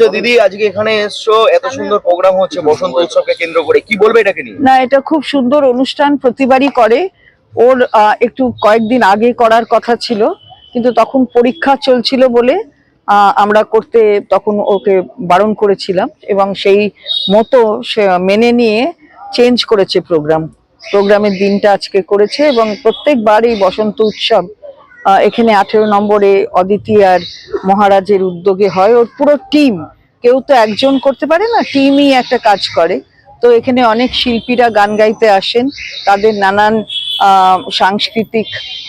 দিদি, আজকে এখানে এসছো, এত সুন্দর প্রোগ্রাম হচ্ছে, বসন্ত উৎসবকে কেন্দ্র করে। কি বলবে এটাকে নিয়ে? না, এটা খুব সুন্দর অনুষ্ঠান, প্রতিবারই করে। ওর একটু কয়েকদিন আগে করার কথা ছিল, কিন্তু তখন পরীক্ষা চলছিল বলে আমরা করতে তখন ওকে বারণ করেছিলাম, এবং সেই মতো সে মেনে নিয়ে চেঞ্জ করেছে প্রোগ্রাম প্রোগ্রামের দিনটা আজকে করেছে, এবং প্রত্যেকবার এই বসন্ত উৎসব এখানে আঠেরো নম্বরে অদিতি আর মহারাজের উদ্যোগে হয়। ওর পুরো টিম কেউ তো একজন করতে পারে না টিমই একটা কাজ করে। তো এখানে অনেক শিল্পীরা গান গাইতে আসেন, তাদের নানান সাংস্কৃতিক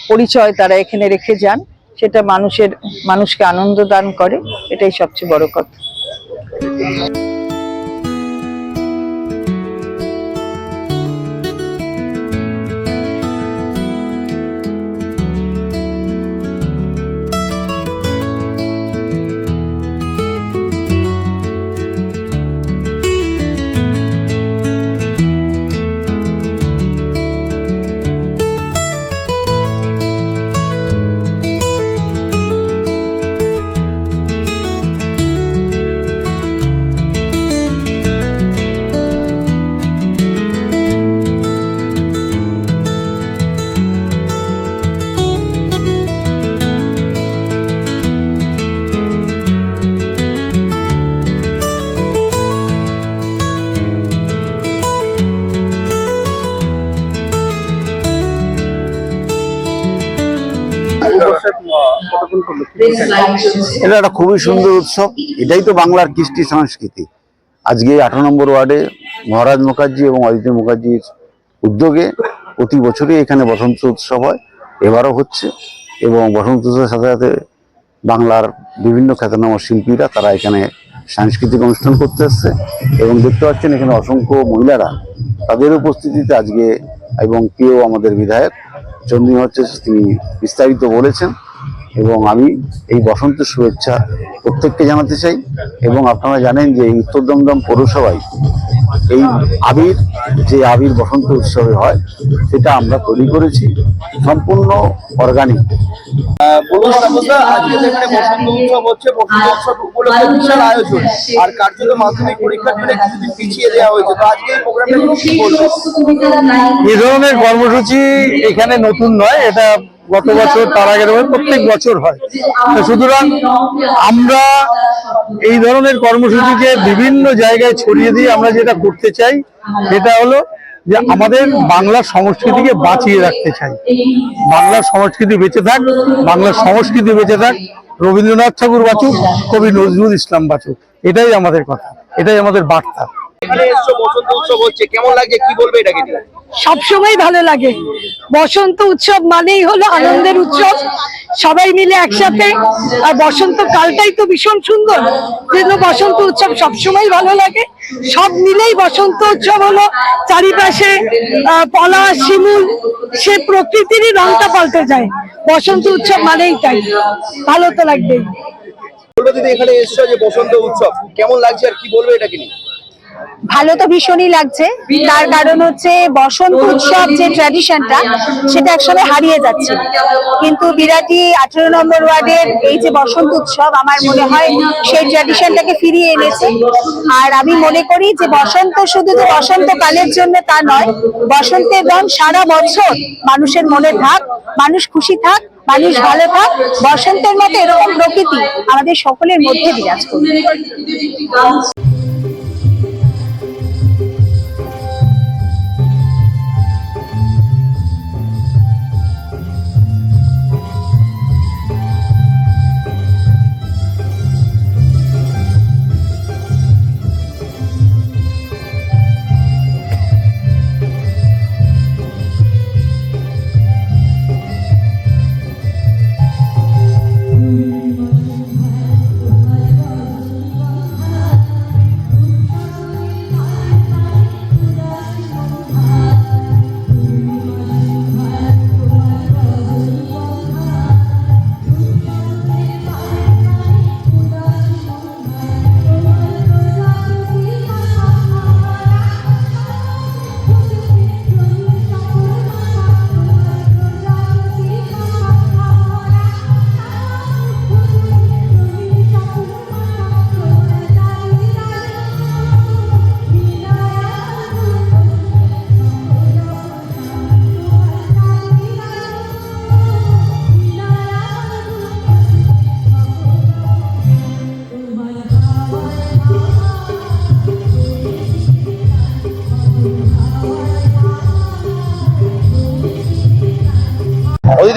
পরিচয় তারা এখানে রেখে যান। সেটা মানুষের, মানুষকে আনন্দ দান করে, এটাই সবচেয়ে বড় কথা। এটা একটা খুবই সুন্দর উৎসব। এটাই তো বাংলার কৃষ্টি সংস্কৃতি। আজকে আঠারো নম্বর ওয়ার্ডে মহারাজ মুখার্জি এবং অদিতি মুখার্জির উদ্যোগে প্রতি বছরই এখানে বসন্ত উৎসব হয়। এবারও হচ্ছে এবং বসন্ত উৎসবের সাথে সাথে বাংলার বিভিন্ন খ্যাতনামা শিল্পীরা তারা এখানে সাংস্কৃতিক অনুষ্ঠান করতে আসছে এবং দেখতে পাচ্ছেন এখানে অসংখ্য মহিলারা তাদের উপস্থিতিতে আজকে এবং প্রিয় আমাদের বিধায়ক চন্দ্রী হচ্ছে, তিনি বিস্তারিত বলেছেন। এবং আমি এই বসন্তের শুভেচ্ছা প্রত্যেককে জানাতে চাই এবং আপনারা জানেন যে এই উত্তর দমদম পৌরসভায় এই আবির যে আবির বসন্ত উৎসবে হয় সেটা আমরা তৈরি করেছি সম্পূর্ণ অর্গানিক আজকে যেখানে বসন্ত উৎসব হচ্ছে বসন্ত উৎসব উপলক্ষে বিশাল আয়োজন। আর কার্যত মাধ্যমিক পরীক্ষার জন্য কিছুদিন পিছিয়ে দেওয়া হয়েছে। তো আজকে এই প্রোগ্রামটা কি বলবে এই ধরনের কর্মসূচি এখানে নতুন নয় এটা গত বছর, তার আগের বছর প্রত্যেক বছর হয়। সুতরাং আমরা এই ধরনের কর্মসূচিকে বিভিন্ন জায়গায় ছড়িয়ে দিয়ে আমরা যেটা করতে চাই, সেটা হলো যে আমাদের বাংলার সংস্কৃতিকে বাঁচিয়ে রাখতে চাই। বাংলার সংস্কৃতি বেঁচে থাক, বাংলার সংস্কৃতি বেঁচে থাক, রবীন্দ্রনাথ ঠাকুর বাঁচুক, কবি নজরুল ইসলাম বাঁচুক। এটাই আমাদের কথা, এটাই আমাদের বার্তা। এখানে এসছো বসন্ত উৎসব হচ্ছে কেমন লাগছে কি বলবে এটাকে নিয়ে? সবসময় ভালো লাগে। বসন্ত উৎসব মানেই হলো আনন্দের উৎসব। সবাই মিলে একসাথে। আর বসন্ত কালটাই তো ভীষণ সুন্দর। যেন বসন্ত উৎসব সবসময় ভালো লাগে। সব মিলেই বসন্ত উৎসব হলো। চারিপাশে পলা শিমুল সে প্রকৃতিরই রংটা পাল্টে যায়। বসন্ত উৎসব মানেই তাই। ভালো তো লাগবেই। বলব এখানে এসছো যে বসন্ত উৎসব কেমন লাগছে আর কি বলবে এটাকে নিয়ে? ভালো তো ভীষণই লাগছে। তার কারণ হচ্ছে বসন্ত উৎসব যে ট্র্যাডিশনটা সেটা একসময় হারিয়ে যাচ্ছে। কিন্তু বিরাটি আঠেরো নম্বর ওয়ার্ডের এই যে বসন্ত উৎসব, আমার মনে হয় সেই ট্র্যাডিশনটাকে ফিরিয়ে এনেছে। আর আমি মনে করি যে বসন্ত শুধু যে বসন্তকালের জন্য তা নয়, বসন্তের রং সারা বছর মানুষের মনে থাক, মানুষ খুশি থাক, মানুষ ভালো থাক, বসন্তের মতো এরকম প্রকৃতি আমাদের সকলের মধ্যে বিরাজ করবে।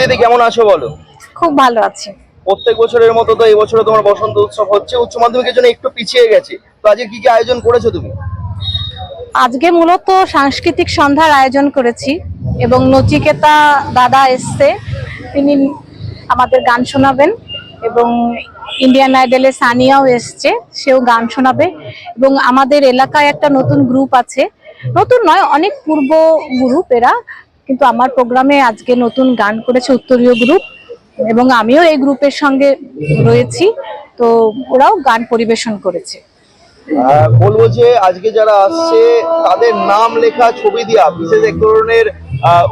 দিদি কেমন আছো বলো? খুব ভালো আছে। প্রত্যেক বছরের মতো তো এই বছরও তোমার বসন্ত উৎসব হচ্ছে উচ্চ মাধ্যমিকের জন্য একটু পিছিয়ে গেছে। তো আজকে কি কি আয়োজন করেছ তুমি? আজকে মূলত সাংস্কৃতিক সন্ধ্যার আয়োজন করেছি এবং নচিকেতা দাদা এসছে। তিনি আমাদের গান শোনাবেন এবং ইন্ডিয়ান আইডলে সানিয়াও এসছে সেও গান শোনাবে। এবং আমাদের এলাকায় একটা নতুন গ্রুপ আছে। নতুন নয় অনেক পূর্ব গ্রুপ এরা। কিন্তু আমার প্রোগ্রামে আজকে নতুন গান করেছে উত্তরীয় গ্রুপ এবং আমিও এই গ্রুপের সঙ্গে রয়েছি। তো ওরাও গান পরিবেশন করেছে। বলব যে আজকে যারা আসছে তাদের নাম লেখা ছবি দিয়া বিশেষ এক ধরনের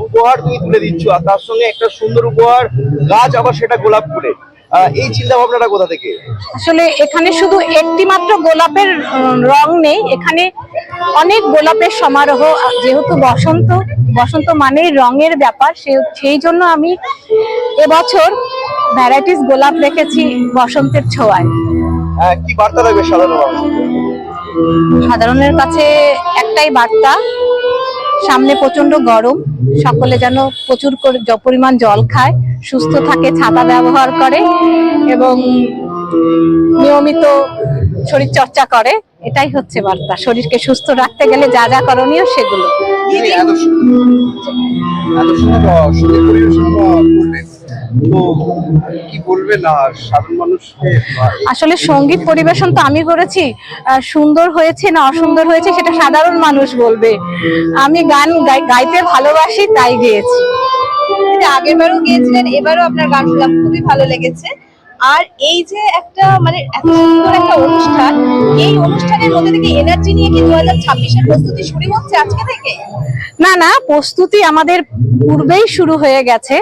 উপহার তুমি তুলে দিচ্ছ। আর তার সঙ্গে একটা সুন্দর উপহার গাছ আবার সেটা গোলাপ ফুলে। আহ, এই চিন্তা ভাবনাটা কোথা থেকে? আসলে এখানে শুধু একটি মাত্র গোলাপের রং নেই। এখানে অনেক গোলাপের সমারোহ যেহেতু বসন্ত বসন্ত মানেই রঙের ব্যাপার সেই জন্য আমি এবছর ভ্যারাইটিস গোলাপ রেখেছি বসন্তের ছোঁয়ায়। কি বার্তা থাকবে সাধারণ সাধারণের কাছে একটাই বার্তা সামনে প্রচণ্ড গরম। সকলে যেন প্রচুর পরিমাণ জল খায়, সুস্থ থাকে, ছাতা ব্যবহার করে এবং নিয়মিত শরীর চর্চা করে। এটাই হচ্ছে বার্তা। শরীরকে সুস্থ রাখতে গেলে যা যা করণীয় সেগুলো। আসলে সংগীত পরিবেশন তো আমি করেছি। সুন্দর হয়েছে না অসুন্দর হয়েছে সেটা সাধারণ মানুষ বলবে। আমি গান গাই- গাইতে ভালোবাসি, তাই গেয়েছি। আগের বারও গিয়েছিলেন, এবারও আপনার গান শুনলাম, খুবই ভালো লেগেছে। আর এই যে একটা মানে এত সুন্দর একটা অনুষ্ঠান, এই অনুষ্ঠানের মধ্যে থেকে এনার্জি নিয়ে কি দু হাজার ছাব্বিশের প্রস্তুতি শুরু হচ্ছে আজকে থেকে? না না, প্রস্তুতি আমাদের পূর্বেই শুরু হয়ে গেছে।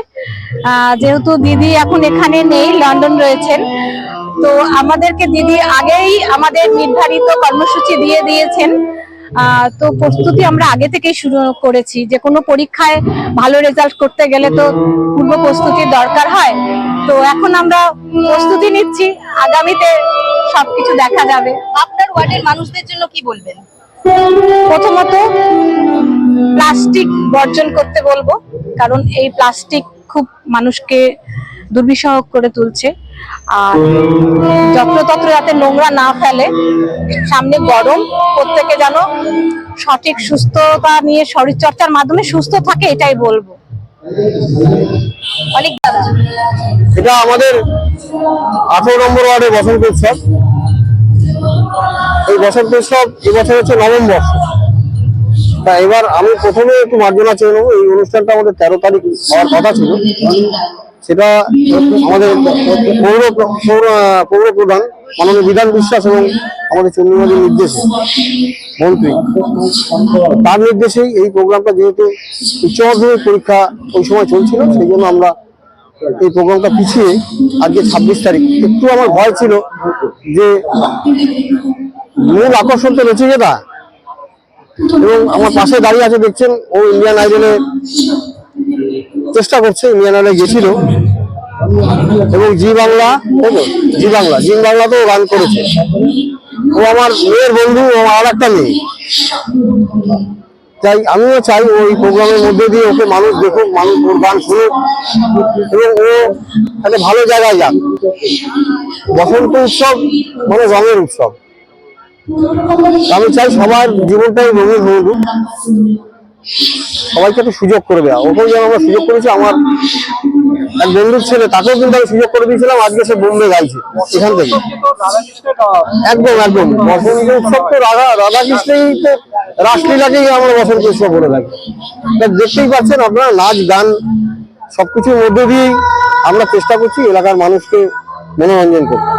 যেহেতু দিদি এখন এখানে নেই, লন্ডন রয়েছেন। তো আমাদেরকে দিদি আগেই আমাদের নির্ধারিত কর্মসূচি দিয়ে দিয়েছেন। তো প্রস্তুতি আমরা আগে থেকেই শুরু করেছি। যে কোনো পরীক্ষায় ভালো রেজাল্ট করতে গেলে তো পূর্ব প্রস্তুতির দরকার হয়। তো এখন আমরা প্রস্তুতি নিচ্ছি। আগামীতে সবকিছু দেখা যাবে। আপনার ওয়ার্ডের মানুষদের জন্য কি বলবেন? প্রথমত, প্লাস্টিক বর্জন করতে বলব, কারণ এই প্লাস্টিক খুব মানুষকে দুর্বিষহ করে তুলছে। আর যত্রতত্র যাতে নোংরা না ফেলে, সামনে গরম, প্রত্যেকে যেন সঠিক সুস্থতা নিয়ে শরীর চর্চার মাধ্যমে সুস্থ থাকে, এটাই বলব। অনেক এটা আমাদের আঠারো নম্বর ওয়ার্ডে বসন্ত উৎসব এই বসন্ত উৎসব এবছর হচ্ছে নবম বর্ষ। তা এবার আমি প্রথমে একটু মার্জনা চেয়ে নেব। এই অনুষ্ঠানটা আমাদের তেরো তারিখ হওয়ার কথা ছিল। সেটা আমাদের পৌর পৌর পৌর প্রধান মাননীয় বিধান বিশ্বাস এবং আমাদের চন্দ্রবাদীর নির্দেশে মন্ত্রী। তার নির্দেশেই এই প্রোগ্রামটা যেহেতু উচ্চ মাধ্যমিক পরীক্ষা ওই সময় চলছিল, সেই জন্য আমরা এই প্রোগ্রামটা পিছিয়ে আজকে ছাব্বিশ তারিখ। একটু আমার ভয় ছিল যে মূল আকর্ষণ তো নচিকেতা এবং আমার পাশে দাঁড়িয়ে আছে দেখছেন, ও ইন্ডিয়ান আইডলে চেষ্টা করছে ইন্ডিয়ান আইডলে গেছিল। এবং জি বাংলা? জি বাংলা, জি বাংলাতেও গান করেছে। ও আমার মেয়ের বন্ধু, ও আর একটা মেয়ে। তাই আমিও চাই ওই প্রোগ্রামের মধ্যে দিয়ে ওকে মানুষ দেখুক, মানুষ ওর গান শুনুক, এবং ও একটা ভালো জায়গায় যাক। বসন্ত উৎসব মানে রঙের উৎসব। আমি চাই সবার জীবনটাই রঙিন হয়ে উঠুক। সবাইকে একটু সুযোগ করে দেওয়া। ওকেও যেন আমরা সুযোগ করেছি, আমার এক বন্ধুর ছেলে, তাকেও কিন্তু আমি সুযোগ করে দিয়েছিলাম, আজকে সে বোম্বে গাইছে, এখান থেকে। একদম একদম। বসন্ত উৎসব তো রাধা রাধাকৃষ্ণই তো রাসলীলাকেই আমরা বসন্ত উৎসব বলে থাকি। দেখতেই পাচ্ছেন আপনারা, নাচ, গান, সবকিছুর মধ্যে দিয়েই আমরা চেষ্টা করছি এলাকার মানুষকে মনোরঞ্জন করতে।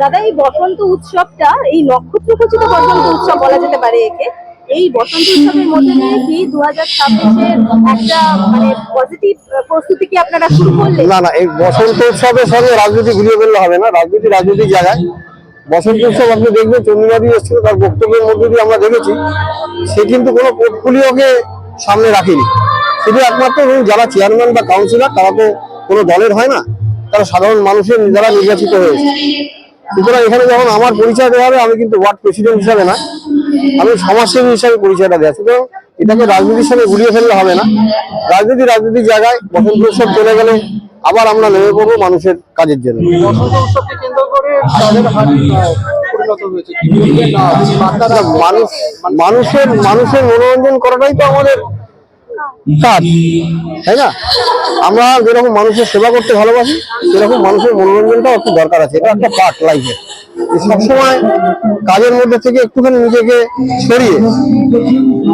দাদা, এই বসন্ত উৎসবটা, এই নক্ষত্র খচিত বসন্ত উৎসব বলা যেতে পারে একে। এই বসন্ত উৎসবের মধ্যে দিয়ে কি দু হাজার ছাব্বিশের একটা মানে পজিটিভ প্রস্তুতি কি আপনারা শুরু করলেন? না না, এই বসন্ত উৎসবের সঙ্গে রাজনীতি ঘুরিয়ে ফেললে হবে না, রাজনীতি রাজনীতির জায়গায়। বসন্ত উৎসব আপনি দেখবেন চন্দ্রবাদী এসেছিল, তার বক্তব্যের মধ্যে দিয়ে আমরা দেখেছি, সে কিন্তু কোনো পোর্টফোলিওকে সামনে রাখেনি। শুধু একমাত্র যারা চেয়ারম্যান বা কাউন্সিলর তারা তো কোনো দলের হয় না, তারা সাধারণ মানুষের যারা নির্বাচিত হয়েছে। সুতরাং এখানে যখন আমার পরিচয় দেওয়া হবে, আমি কিন্তু ওয়ার্ড প্রেসিডেন্ট হিসাবে না আমি সমাজসেবী হিসাবে পরিচয়টা দেওয়া সুতরাং এটাকে রাজনীতির সঙ্গে ঘুরিয়ে ফেললে হবে না। রাজনীতি রাজনীতির জায়গায় বসন্ত উৎসব চলে গেলে আবার আমরা নেমে পড়ব মানুষের কাজের জন্য। মানুষ মানুষের মানুষের মনোরঞ্জন করাটাই তো আমাদের কাজ তাই না? আমরা যেরকম মানুষের সেবা করতে ভালোবাসি সেরকম মানুষের মনোরঞ্জনটাও একটু দরকার আছে এটা একটা পার্ট লাইফে সবসময় কাজের মধ্যে থেকে একটুখানি নিজেকে সরিয়ে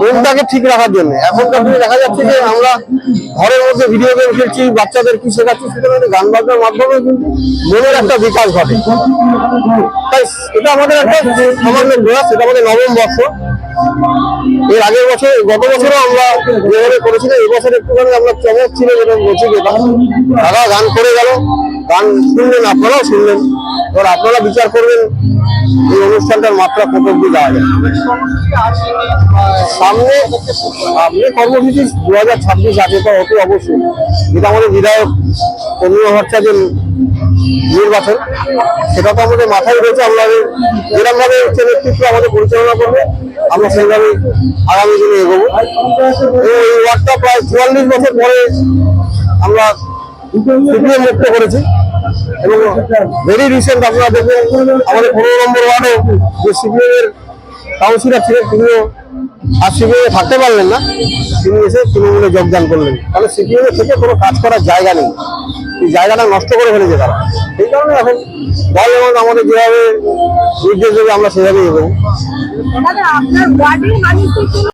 মনটাকে ঠিক রাখার জন্য। এখনকার দিনে দেখা যাচ্ছে যে আমরা ঘরের মধ্যে ভিডিও গেম খেলছি, বাচ্চাদের কি শেখাচ্ছি এই গান বাজনার মাধ্যমে কিন্তু মনের একটা বিকাশ ঘটে। তাই এটা আমাদের একটা সামান্য প্রয়াস, এটা আমাদের নবম বর্ষ। এর আগের বছর, গত বছরও আমরা যেভাবে করেছিলাম এবছর একটুখানি আমরা চমক ছিল যেটা বলছি যেটা দাদা গান করে গেল। গান শুনলেন আপনারাও শুনলেন। এবার আপনারা বিচার করবেন এই অনুষ্ঠানটার মাত্রা কত অব্দি যাওয়া যায়। সামনে সামনে কর্মসূচি দু হাজার ছাব্বিশ আছে, তো অতি অবশ্যই। যেটা আমাদের বিধায়ক তন্ময় ভট্টাচার্যের নির্বাচন, সেটা তো আমাদের মাথায় রয়েছে, আমরা যেরকম ভাবে উচ্চ নেতৃত্ব আমাদের পরিচালনা করবে, আমরা সেইভাবে আগামী দিনে এগোবো। এই ওয়ার্ডটা প্রায় চুয়াল্লিশ বছর পরে আমরা সিপিএম মুক্ত করেছি। এবং ভেরি রিসেন্ট আপনারা দেখবেন, আমাদের পনেরো নম্বর ওয়ার্ডও যে সিপিএম এর কাউন্সিলর ছিলেন, তিনিও আর সিপিএম থাকতে পারলেন না। তিনি এসে তৃণমূলে যোগদান করলেন। তাহলে সিপিএম থেকে কোনো কাজ করার জায়গা নেই। এই জায়গাটা নষ্ট করে ফেলেছে তারা। সেই কারণে এখন দল এবং আমাদের যেভাবে নির্দেশ দেবে, আমরা সেভাবেই এগোবো।